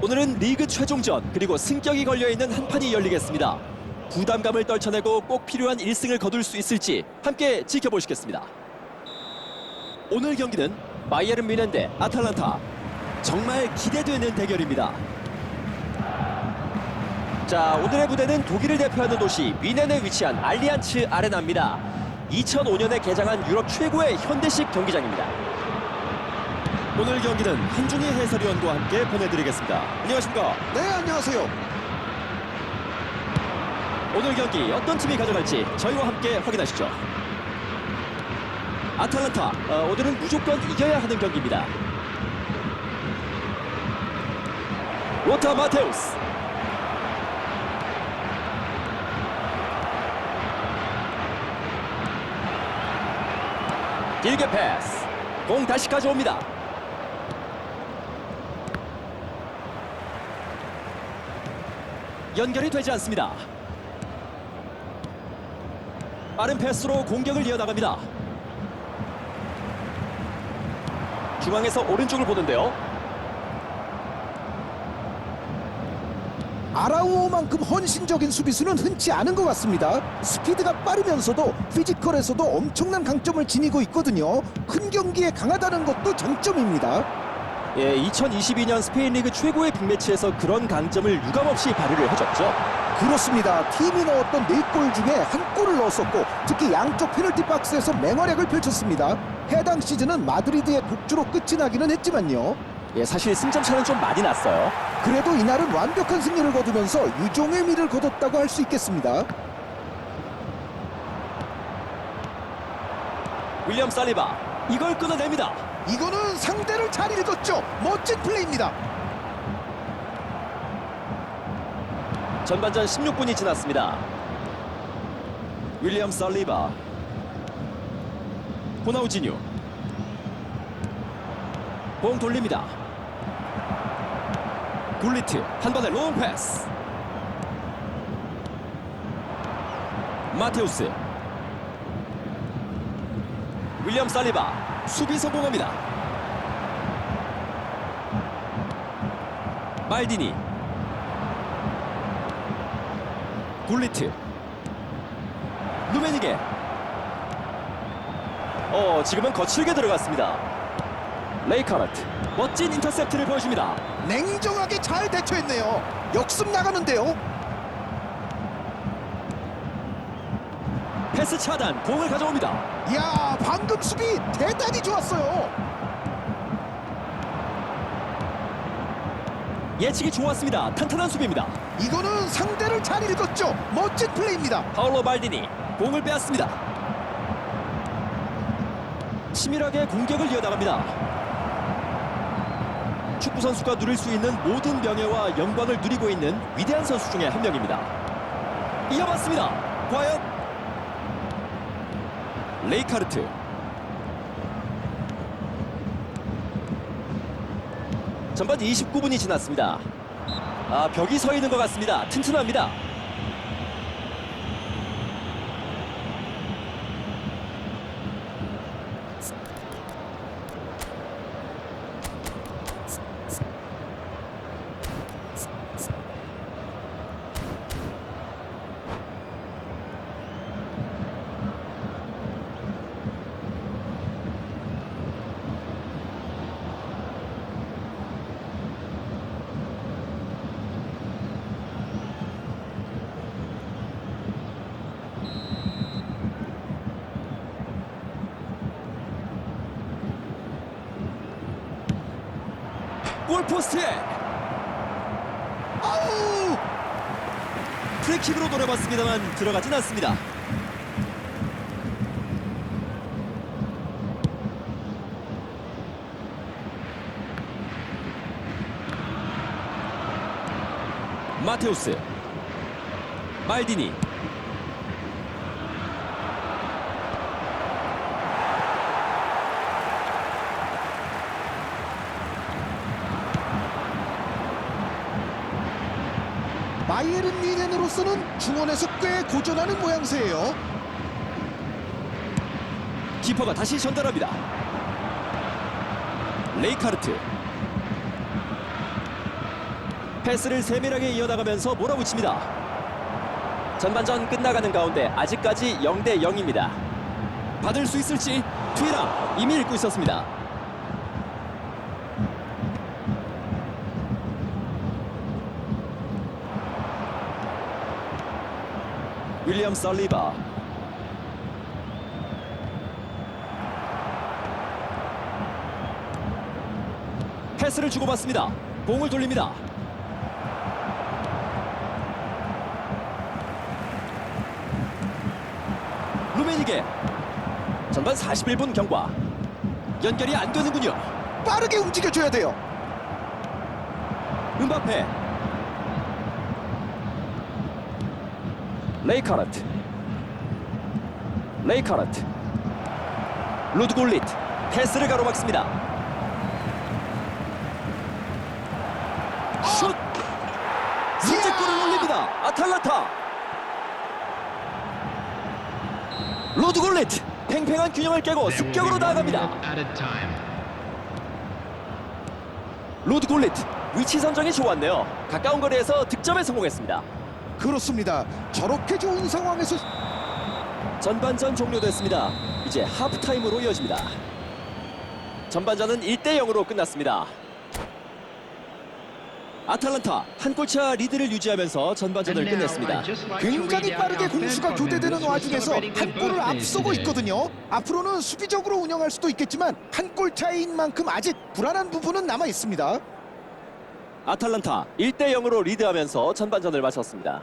오늘은 리그 최종전 그리고 승격이 걸려있는 한 판이 열리겠습니다. 부담감을 떨쳐내고 꼭 필요한 1승을 거둘 수 있을지 함께 지켜보시겠습니다. 오늘 경기는 바이에른 뮌헨 대 아탈란타 정말 기대되는 대결입니다. 자 오늘의 무대는 독일을 대표하는 도시 뮌헨에 위치한 알리안츠 아레나입니다. 2005년에 개장한 유럽 최고의 현대식 경기장입니다. 오늘 경기는 한중희 해설위원과 함께 보내드리겠습니다. 안녕하십니까? 네, 안녕하세요. 오늘 경기 어떤 팀이 가져갈지 저희와 함께 확인하시죠. 아탈란타 어, 오늘은 무조건 이겨야 하는 경기입니다. 로타 마테우스 길게 패스 공 다시 가져옵니다. 연결이 되지 않습니다. 빠른 패스로 공격을 이어나갑니다. 중앙에서 오른쪽을 보는데요. 아라우오만큼 헌신적인 수비수는 흔치 않은 것 같습니다. 스피드가 빠르면서도 피지컬에서도 엄청난 강점을 지니고 있거든요. 큰 경기에 강하다는 것도 장점입니다. 예, 2022년 스페인 리그 최고의 빅매치에서 그런 강점을 유감없이 발휘를 해줬죠. 그렇습니다. 팀이 넣었던 4골 중에 한 골을 넣었었고 특히 양쪽 페널티 박스에서 맹활약을 펼쳤습니다. 해당 시즌은 마드리드의 독주로 끝이 나기는 했지만요. 예, 사실 승점 차는 좀 많이 났어요. 그래도 이날은 완벽한 승리를 거두면서 유종의 미를 거뒀다고 할 수 있겠습니다. 윌리엄 살리바 이걸 끊어냅니다. 이거는 상대를 잘 읽었죠. 멋진 플레이입니다. 전반전 16분이 지났습니다. 윌리엄 살리바 호나우지뉴 공 돌립니다. 굴리트 한 번에 롱 패스 마테우스 윌리엄 살리바 수비 성공합니다. 말디니. 굴리트. 루메니게 어 지금은 거칠게 들어갔습니다. 레이카르트. 멋진 인터셉트를 보여줍니다. 냉정하게 잘 대처했네요. 역습 나가는데요. 패스 차단 공을 가져옵니다 이야 방금 수비 대단히 좋았어요. 예측이 좋았습니다 탄탄한 수비입니다 이거는 상대를 잘 읽었죠. 멋진 플레이입니다. 파울로 발디니 공을 빼앗습니다 치밀하게 공격을 이어나갑니다 축구 선수가 누릴 수 있는 모든 명예와 영광을 누리고 있는 위대한 선수 중에 한 명입니다 이어봤습니다 과연 레이카르트. 전반 29분이 지났습니다. 아 벽이 서 있는 것 같습니다. 튼튼합니다 골포스트에. 아우! 프리킥으로 노려봤습니다만 들어가진 않습니다. 마테우스 말디니 미넨으로서는 중원에서 꽤 고전하는 모양새예요. 키퍼가 다시 전달합니다. 레이카르트 패스를 세밀하게 이어나가면서 몰아붙입니다. 전반전 끝나가는 가운데 아직까지 0대 0입니다. 받을 수 있을지 투이라 이미 읽고 있었습니다. 윌리엄 설리바 패스를 주고받습니다. 공을 돌립니다. 루메니게 전반 41분 경과 연결이 안 되는군요. 빠르게 움직여줘야 돼요. 음바페 레이카르트. 레이카르트. 루드골릿 패스를 가로막습니다. 슛! 선제골을 올립니다. 아탈란타. 루드골릿 팽팽한 균형을 깨고 습격으로 나아갑니다. Added time. 로드 골릿 위치 선정이 좋았네요. 가까운 거리에서 득점에 성공했습니다 그렇습니다. 저렇게 좋은 상황에서 전반전 종료됐습니다. 이제 하프타임으로 이어집니다. 전반전은 1대 0으로 끝났습니다. 아탈란타 한 골차 리드를 유지하면서 전반전을 끝냈습니다. 굉장히 빠르게 공수가 교대되는 와중에서 한 골을 앞서고 있거든요. 앞으로는 수비적으로 운영할 수도 있겠지만 한 골 차이인 만큼 아직 불안한 부분은 남아 있습니다. 아탈란타 1대 0으로 리드하면서 전반전을 마쳤습니다.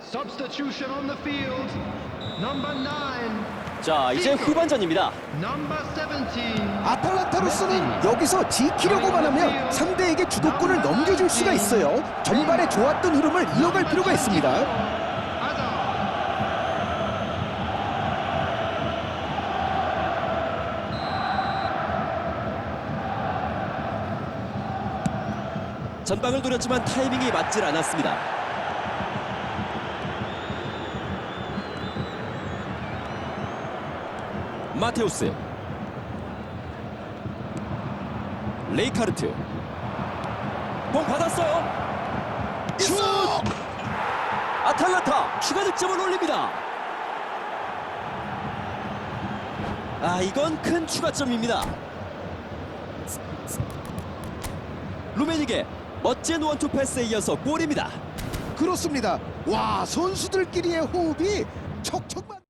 Substitution on the field. Number nine. 자, 이제 후반전입니다. Number 17. 아탈란타로서는 여기서 지키려고만 하면 상대에게 주도권을 넘겨줄 수가 있어요. 전반에 좋았던 흐름을 이어갈 필요가 있습니다. 전방을 노렸지만 타이밍이 맞질 않았습니다. 마테우스. 레이카르트. 공 받았어요. 슛! 아탈란타 추가 득점을 올립니다. 아 이건 큰 추가점입니다. 루메니게 멋진 원투 패스에 이어서 골입니다. 그렇습니다. 와 선수들끼리의 호흡이 척척만.